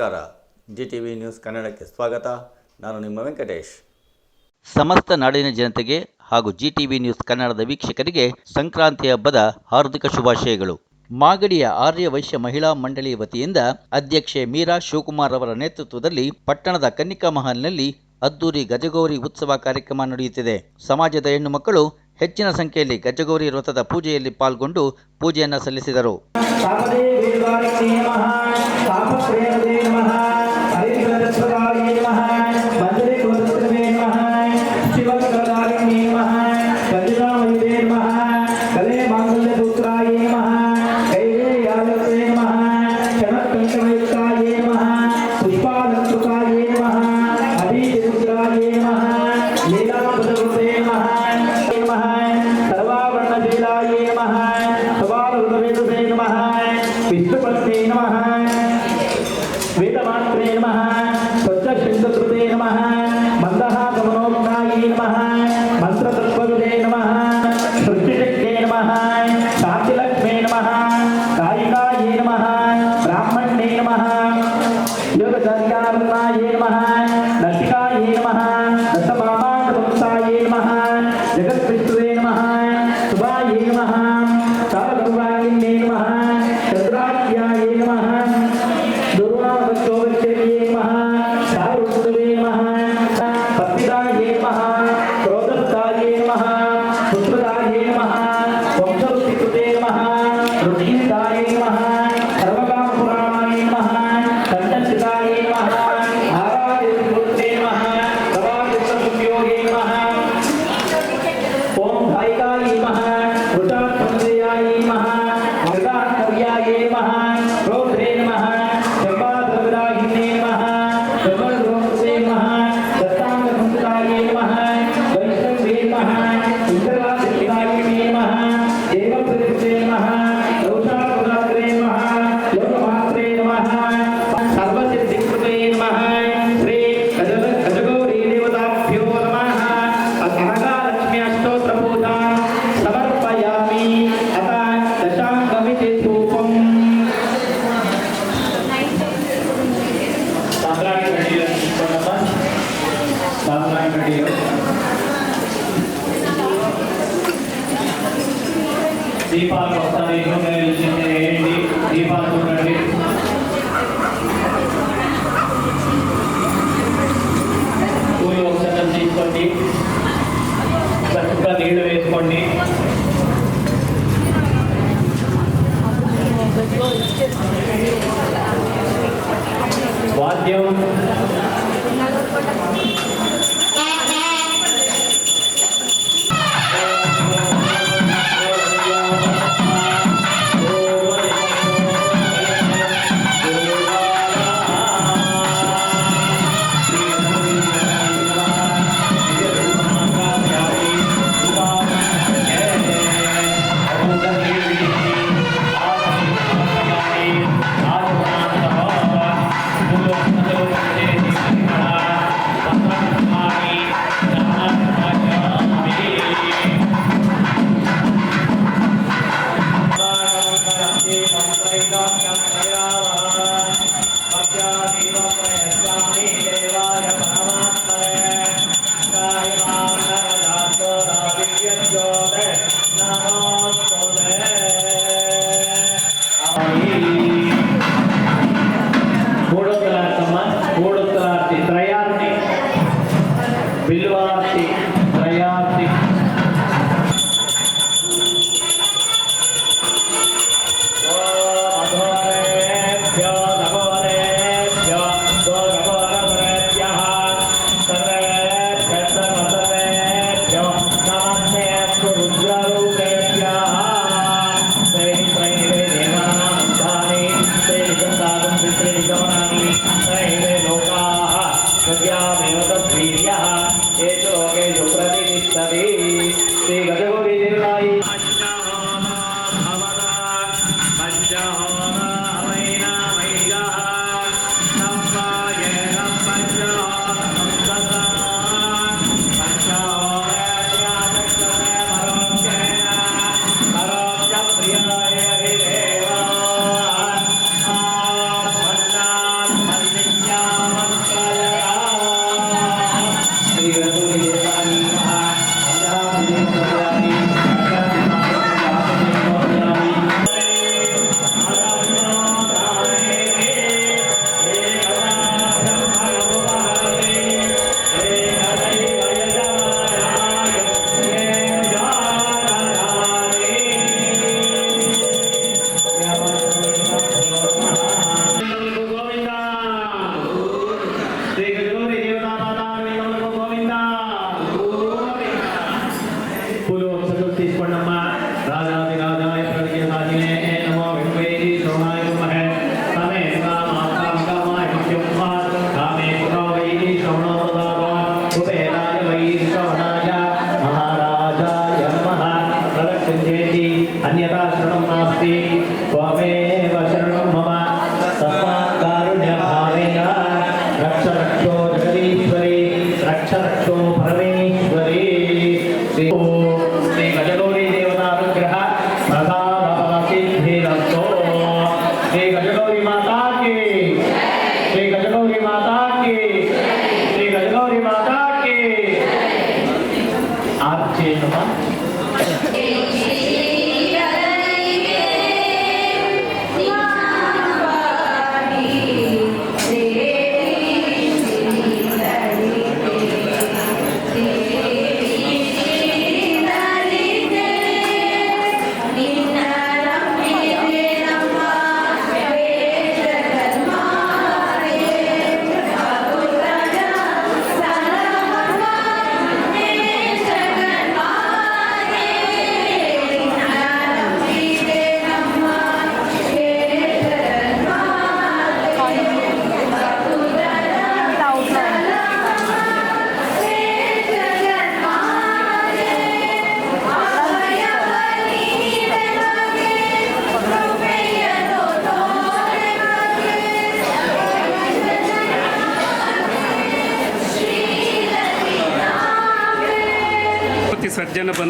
ನಮಸ್ಕಾರ. G T V news ಕನ್ನಡಕ್ಕೆ ಸ್ವಾಗತ. ನಾನು ನಿಮ್ಮ ವೆಂಕಟೇಶ್. ಸಮಸ್ತ ನಾಡಿನ ಜನತೆಗೆ ಹಾಗೂ ಜಿ ಟಿ ವಿ ನ್ಯೂಸ್ ಕನ್ನಡದ ವೀಕ್ಷಕರಿಗೆ ಸಂಕ್ರಾಂತಿ ಹಬ್ಬದ ಹಾರ್ದಿಕ ಶುಭಾಶಯಗಳು. ಮಾಗಡಿಯ ಆರ್ಯ ವೈಶ್ಯ ಮಹಿಳಾ ಮಂಡಳಿ ವತಿಯಿಂದ ಅಧ್ಯಕ್ಷೆ ಮೀರಾ ಶಿವಕುಮಾರ್ ಅವರ ನೇತೃತ್ವದಲ್ಲಿ ಪಟ್ಟಣದ ಕನ್ನಿಕಾ ಮಹಲ್ನಲ್ಲಿ ಅದ್ದೂರಿ ಗಜಗೌರಿ ಉತ್ಸವ ಕಾರ್ಯಕ್ರಮ ನಡೆಯುತ್ತಿದೆ. ಸಮಾಜದ ಹೆಣ್ಣು ಮಕ್ಕಳು ಹೆಚ್ಚಿನ ಸಂಖ್ಯೆಯಲ್ಲಿ ಗಜಗೌರಿ ವ್ರತದ ಪೂಜೆಯಲ್ಲಿ ಪಾಲ್ಗೊಂಡು ಪೂಜೆಯನ್ನು ಸಲ್ಲಿಸಿದರು. मांगल्यसूत्राय नमः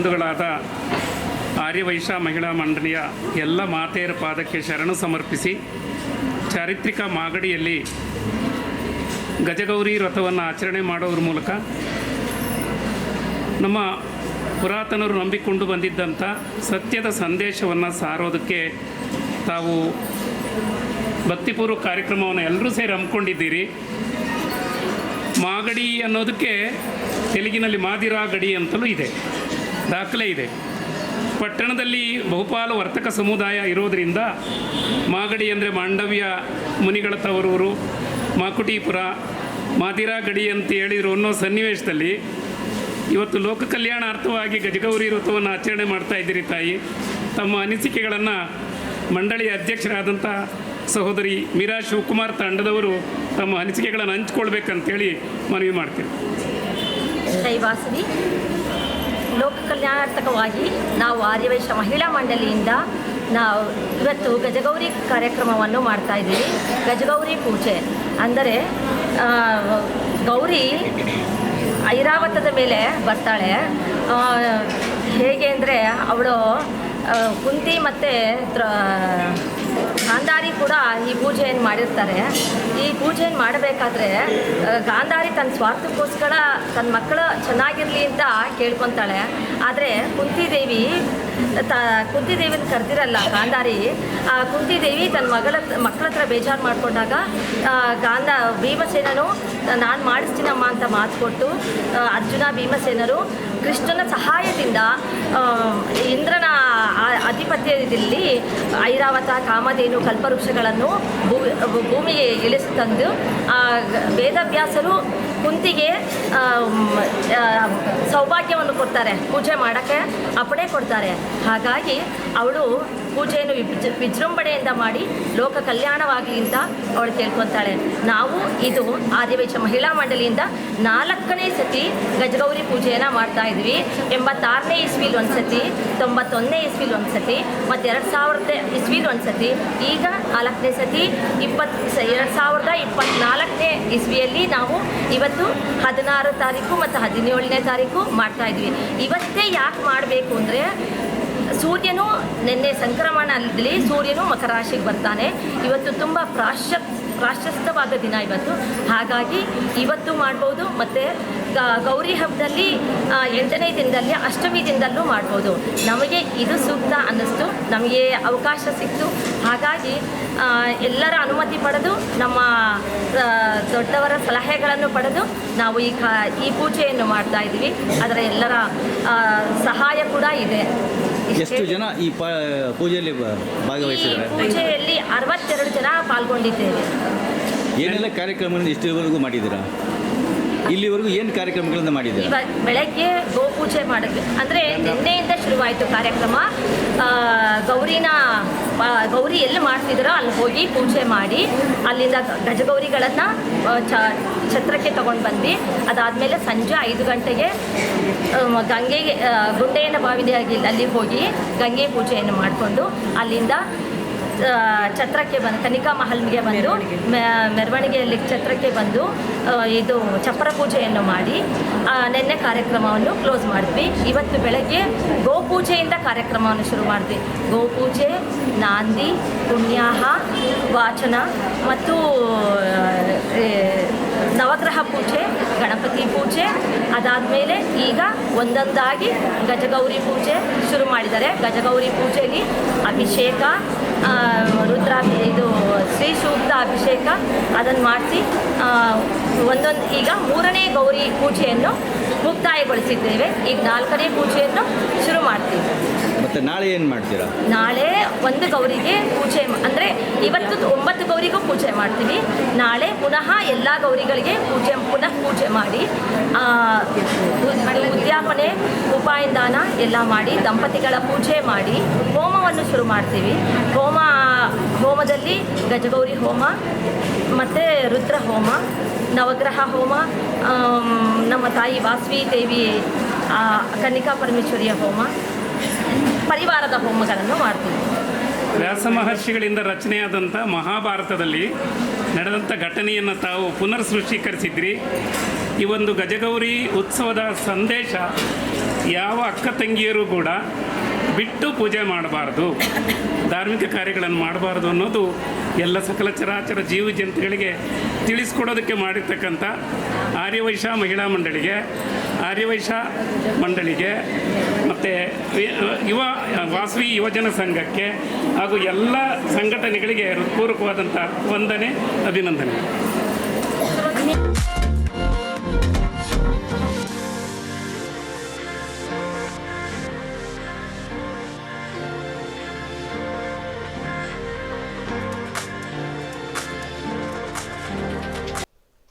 ಬಂಧುಗಳಾದ ಆರ್ಯವೈಶ್ಯ ಮಹಿಳಾ ಮಂಡಳಿಯ ಎಲ್ಲ ಮಾತೆಯರ ಪಾದಕ್ಕೆ ಶರಣು ಸಮರ್ಪಿಸಿ ಚಾರಿತ್ರಿಕ ಮಾಗಡಿಯಲ್ಲಿ ಗಜಗೌರಿ ವ್ರತವನ್ನು ಆಚರಣೆ ಮಾಡೋದ್ರ ಮೂಲಕ ನಮ್ಮ ಪುರಾತನರು ನಂಬಿಕೊಂಡು ಬಂದಿದ್ದಂಥ ಸತ್ಯದ ಸಂದೇಶವನ್ನು ಸಾರೋದಕ್ಕೆ ತಾವು ಭಕ್ತಿಪೂರ್ವ ಕಾರ್ಯಕ್ರಮವನ್ನು ಎಲ್ಲರೂ ಸೇರಿ ಹಮ್ಮಿಕೊಂಡಿದ್ದೀರಿ. ಮಾಗಡಿ ಅನ್ನೋದಕ್ಕೆ ತೆಲುಗಿನಲ್ಲಿ ಮಾದಿರಾ ಗಡಿ ಅಂತಲೂ ಇದೆ. ದಾಖಲೆ ಇದೆ. ಪಟ್ಟಣದಲ್ಲಿ ಬಹುಪಾಲು ವರ್ತಕ ಸಮುದಾಯ ಇರೋದರಿಂದ ಮಾಗಡಿ ಅಂದರೆ ಮಾಂಡವ್ಯ ಮುನಿಗಳ ತವರೂರು ಮಾಕುಟೀಪುರ ಮಾದಿರಾ ಗಡಿ ಅಂತ ಹೇಳಿದ್ರು ಅನ್ನೋ ಸನ್ನಿವೇಶದಲ್ಲಿ ಇವತ್ತು ಲೋಕ ಕಲ್ಯಾಣಾರ್ಥವಾಗಿ ಗಜಗೌರಿ ವ್ರತವನ್ನು ಆಚರಣೆ ಮಾಡ್ತಾ ಇದ್ದೀರಿ ತಾಯಿ. ತಮ್ಮ ಅನಿಸಿಕೆಗಳನ್ನು ಮಂಡಳಿಯ ಅಧ್ಯಕ್ಷರಾದಂಥ ಸಹೋದರಿ ಮೀರಾ ಶಿವಕುಮಾರ್ ತಂಡದವರು ತಮ್ಮ ಅನಿಸಿಕೆಗಳನ್ನು ಹಂಚ್ಕೊಳ್ಬೇಕಂತೇಳಿ ಮನವಿ ಮಾಡ್ತೀವಿ. ಲೋಕ ಕಲ್ಯಾಣಾರ್ಥಕವಾಗಿ ನಾವು ಆರ್ಯವೈಶ್ಯ ಮಹಿಳಾ ಮಂಡಳಿಯಿಂದ ನಾವು ಇವತ್ತು ಗಜಗೌರಿ ಕಾರ್ಯಕ್ರಮವನ್ನು ಮಾಡ್ತಾ ಇದ್ದೀವಿ. ಗಜಗೌರಿ ಪೂಜೆ. ಅಂದರೆ ಗೌರಿ ಐರಾವತದ ಮೇಲೆ ಬರ್ತಾಳೆ. ಹೇಗೆ ಅಂದರೆ, ಅವಳು ಕುಂತಿ ಮತ್ತು ಕೂಡ ಈ ಪೂಜೆಯನ್ನು ಮಾಡಿರ್ತಾರೆ? ಈ ಪೂಜೆಯನ್ನು ಮಾಡಬೇಕಾದ್ರೆ ಗಾಂಧಾರಿ ತನ್ನ ಸ್ವಾರ್ಥಕ್ಕೋಸ್ಕರ ತನ್ನ ಮಕ್ಕಳು ಚೆನ್ನಾಗಿರಲಿ ಅಂತ ಕೇಳ್ಕೊತಾಳೆ. ಆದರೆ ಕುಂತಿದೇವಿ, ತ, ಕುಂತಿದೇವಿನ ಕರೆದಿರಲ್ಲ ಗಾಂಧಾರಿ. ಆ, ಕುಂತಿದೇವಿ ತನ್ನ ಮಗಳ ಮಕ್ಕಳ ಹತ್ರ ಬೇಜಾರು ಮಾಡಿಕೊಂಡಾಗ ಗಾಂಧ, ಭೀಮಸೇನನು ನಾನು ಮಾಡಿಸ್ತೀನಮ್ಮ ಅಂತ ಮಾತು ಕೊಟ್ಟು ಅರ್ಜುನ, ಭೀಮಸೇನರು ಕೃಷ್ಣನ ಸಹಾಯದಿಂದ ಇಂದ್ರನ ಆಧಿಪತ್ಯದಲ್ಲಿ ಐರಾವತ, ಕಾಮಧೇನು, ಕಲ್ಪವೃಕ್ಷಗಳನ್ನು ಭೂಮಿಗೆ ಇಳಿಸಿ ತಂದು ವೇದವ್ಯಾಸರು ಕುಂತಿಗೆ ಸೌಭಾಗ್ಯವನ್ನು ಕೊಡ್ತಾರೆ. ಪೂಜೆ ಮಾಡೋಕ್ಕೆ ಅಪ್ಪಣೆ ಕೊಡ್ತಾರೆ. ಹಾಗಾಗಿ ಅವಳು ಪೂಜೆಯನ್ನು ವಿಜ್ ವಿಜೃಂಭಣೆಯಿಂದ ಮಾಡಿ ಲೋಕ ಕಲ್ಯಾಣವಾಗಿ ಅಂತ ಅವಳು ಕೇಳ್ಕೊತಾಳೆ. ನಾವು ಇದು ಆದಿವೇಶ ಮಹಿಳಾ ಮಂಡಳಿಯಿಂದ ನಾಲ್ಕನೇ ಸತಿ ಗಜಗೌರಿ ಪೂಜೆಯನ್ನು ಮಾಡ್ತಾ ಇದ್ವಿ. ಎಂಬತ್ತಾರನೇ ಇಸ್ವಿಲ್ ಒಂದು ಸತಿ, ತೊಂಬತ್ತೊಂದನೇ ಇಸ್ವಿಲ್ ಒಂದು ಸತಿ ಮತ್ತು ಎರಡು ಸಾವಿರದ ಇಸ್ವಿಲ್ ಒಂದು ಸತಿ, ಈಗ ನಾಲ್ಕನೇ ಸತಿ ಇಪ್ಪತ್ತು ಎರಡು ಸಾವಿರದ ಇಪ್ಪತ್ತ್ನಾಲ್ಕನೇ ಇಸ್ವಿಯಲ್ಲಿ ನಾವು ಇವತ್ತು ಹದಿನಾರು ತಾರೀಕು ಮತ್ತು ಹದಿನೇಳನೇ ತಾರೀಕು ಮಾಡ್ತಾ ಇದ್ವಿ. ಇವತ್ತೇ ಯಾಕೆ ಮಾಡಬೇಕು ಅಂದರೆ ಸೂರ್ಯನು ನಿನ್ನೆ ಸಂಕ್ರಮಣದಲ್ಲಿ ಸೂರ್ಯನು ಮಕರ ರಾಶಿಗೆ ಬರ್ತಾನೆ. ಇವತ್ತು ತುಂಬ ಪ್ರಾಶ್ಯ ಪ್ರಾಶಸ್ತವಾದ ದಿನ ಇವತ್ತು. ಹಾಗಾಗಿ ಇವತ್ತು ಮಾಡ್ಬೋದು ಮತ್ತು ಗೌರಿ ಹಬ್ಬದಲ್ಲಿ ಎಂಟನೇ ದಿನದಲ್ಲಿ, ಅಷ್ಟಮಿ ದಿನದಲ್ಲೂ ಮಾಡ್ಬೋದು. ನಮಗೆ ಇದು ಸೂಕ್ತ ಅನ್ನಿಸ್ತು. ನಮಗೆ ಅವಕಾಶ ಸಿಕ್ತು. ಹಾಗಾಗಿ ಎಲ್ಲರ ಅನುಮತಿ ಪಡೆದು, ನಮ್ಮ ದೊಡ್ಡವರ ಸಲಹೆಗಳನ್ನು ಪಡೆದು, ನಾವು ಈ ಕಾ, ಈ ಪೂಜೆಯನ್ನು ಮಾಡ್ತಾ ಇದ್ದೀವಿ. ಅದರ ಎಲ್ಲರ ಸಹಾಯ ಕೂಡ ಇದೆ. ಎಷ್ಟು ಜನ ಈ ಪ ಪೂಜೆಯಲ್ಲಿ ಬ- ಈ ಭಾಗವಹಿಸಿದ್ದಾರೆ? ಪೂಜೆಯಲ್ಲಿ ಅರವತ್ತೆರಡು ಜನ ಪಾಲ್ಗೊಂಡಿದ್ದೇವೆ. ಏನೆಲ್ಲ ಕಾರ್ಯಕ್ರಮಗಳನ್ನು ಇಷ್ಟುವರೆಗೂ ಮಾಡಿದ್ದೀರಾ? ಇಲ್ಲಿವರೆಗೂ ಏನು ಕಾರ್ಯಕ್ರಮಗಳನ್ನು ಮಾಡಿದ್ದೀರಾ? ಇವಾಗ ಬೆಳಗ್ಗೆ ಗೋಪೂಜೆ ಮಾಡಿದ್ವಿ. ಅಂದರೆ ನಿನ್ನೆಯಿಂದ ಶುರುವಾಯಿತು ಕಾರ್ಯಕ್ರಮ. ಗೌರಿನ ಗೌರಿ ಎಲ್ಲಿ ಮಾಡ್ತಿದ್ರೋ ಅಲ್ಲಿ ಹೋಗಿ ಪೂಜೆ ಮಾಡಿ, ಅಲ್ಲಿಂದ ಗಜಗೌರಿಗಳನ್ನು ಛತ್ರಕ್ಕೆ ತಗೊಂಡು ಬಂದ್ವಿ. ಅದಾದಮೇಲೆ ಸಂಜೆ ಐದು ಗಂಟೆಗೆ ಗಂಗೆಗೆ ಗುಂಡೆಯನ್ನು ಬಾವಿದೆಯಾಗಿ ಅಲ್ಲಿ ಹೋಗಿ ಗಂಗೆ ಪೂಜೆಯನ್ನು ಮಾಡಿಕೊಂಡು ಅಲ್ಲಿಂದ ಛತ್ರಕ್ಕೆ ಬಂದು ಕನಿಕಾ ಮಹಲ್ಗೆ ಬಂದು ಮೆ- ಮೆರವಣಿಗೆಯಲ್ಲಿ ಛತ್ರಕ್ಕೆ ಬಂದು ಇದು ಚಪ್ಪರ ಪೂಜೆಯನ್ನು ಮಾಡಿ ನಿನ್ನೆ ಕಾರ್ಯಕ್ರಮವನ್ನು ಕ್ಲೋಸ್ ಮಾಡಿದ್ವಿ. ಇವತ್ತು ಬೆಳಗ್ಗೆ ಗೋಪೂಜೆಯಿಂದ ಕಾರ್ಯಕ್ರಮವನ್ನು ಶುರು ಮಾಡಿದ್ವಿ. ಗೋಪೂಜೆ ನಾಂದಿ ಪುಣ್ಯಾಹ ವಾಚನ ಮತ್ತು ನವಗ್ರಹ ಪೂಜೆ ಗಣಪತಿ ಪೂಜೆ ಅದಾದಮೇಲೆ ಈಗ ಒಂದೊಂದಾಗಿ ಗಜಗೌರಿ ಪೂಜೆ ಶುರು ಮಾಡಿದ್ದಾರೆ. ಗಜಗೌರಿ ಪೂಜೆಯಲ್ಲಿ ಅಭಿಷೇಕ ರುದ್ರ ಇದು ಶ್ರೀ ಸೂಕ್ತ ಅಭಿಷೇಕ ಅದನ್ನು ಮಾಡಿಸಿ ಒಂದೊಂದು, ಈಗ ಮೂರನೇ ಗೌರಿ ಪೂಜೆಯನ್ನು ಮುಕ್ತಾಯಗೊಳಿಸಿದ್ದೇವೆ. ಈಗ ನಾಲ್ಕನೇ ಪೂಜೆಯನ್ನು ಶುರು ಮಾಡ್ತೀವಿ. ಮತ್ತು ನಾಳೆ ಏನು ಮಾಡ್ತೀರಾ? ನಾಳೆ ಒಂದು ಗೌರಿಗೆ ಪೂಜೆ ಅಂದರೆ ಇವತ್ತು ಒಂಬತ್ತು ಗೌರಿಗೂ ಪೂಜೆ ಮಾಡ್ತೀವಿ. ನಾಳೆ ಪುನಃ ಎಲ್ಲ ಗೌರಿಗಳಿಗೆ ಪೂಜೆ, ಪುನಃ ಪೂಜೆ ಮಾಡಿ ಉದ್ಯಾಪನೆ, ಉಪಾಯದಾನ ಎಲ್ಲ ಮಾಡಿ, ದಂಪತಿಗಳ ಪೂಜೆ ಮಾಡಿ, ಹೋಮವನ್ನು ಶುರು ಮಾಡ್ತೀವಿ. ಹೋಮ, ಹೋಮದಲ್ಲಿ ಗಜಗೌರಿ ಹೋಮ, ಮತ್ತು ರುದ್ರ ಹೋಮ, ನವಗ್ರಹ ಹೋಮ ನಮ್ಮ ತಾಯಿ ವಾಸವಿ ದೇವಿ ಕನ್ನಿಕಾ ಪರಮೇಶ್ವರಿಯ ಹೋಮ ಪರಿವಾರದ ಹೋಮಗಳನ್ನು ಮಾಡ್ತೀವಿ. ವ್ಯಾಸ ಮಹರ್ಷಿಗಳಿಂದ ರಚನೆಯಾದಂಥ ಮಹಾಭಾರತದಲ್ಲಿ ನಡೆದಂಥ ಘಟನೆಯನ್ನು ತಾವು ಪುನರ್ ಸೃಷ್ಟೀಕರಿಸಿದ್ರಿ ಈ ಒಂದು ಗಜಗೌರಿ ಉತ್ಸವದ ಸಂದೇಶ ಯಾವ ಅಕ್ಕ ತಂಗಿಯರು ಕೂಡ ಬಿಟ್ಟು ಪೂಜೆ ಮಾಡಬಾರ್ದು. ಧಾರ್ಮಿಕ ಕಾರ್ಯಗಳನ್ನು ಮಾಡಬಾರ್ದು ಅನ್ನೋದು ಎಲ್ಲ ಸಕಲ ಚರಾಚರ ಜೀವ ಜಂತುಗಳಿಗೆ ತಿಳಿಸ್ಕೊಡೋದಕ್ಕೆ ಮಾಡಿರ್ತಕ್ಕಂಥ ಆರ್ಯವೈಶ ಮಹಿಳಾ ಮಂಡಳಿಗೆ, ಆರ್ಯವೈಶ ಮಂಡಳಿಗೆ, ಮತ್ತು ಯುವ, ವಾಸವಿ ಯುವಜನ ಸಂಘಕ್ಕೆ ಹಾಗೂ ಎಲ್ಲ ಸಂಘಟನೆಗಳಿಗೆ ಹೃತ್ಪೂರ್ವಕವಾದಂಥ ವಂದನೆ ಅಭಿನಂದನೆ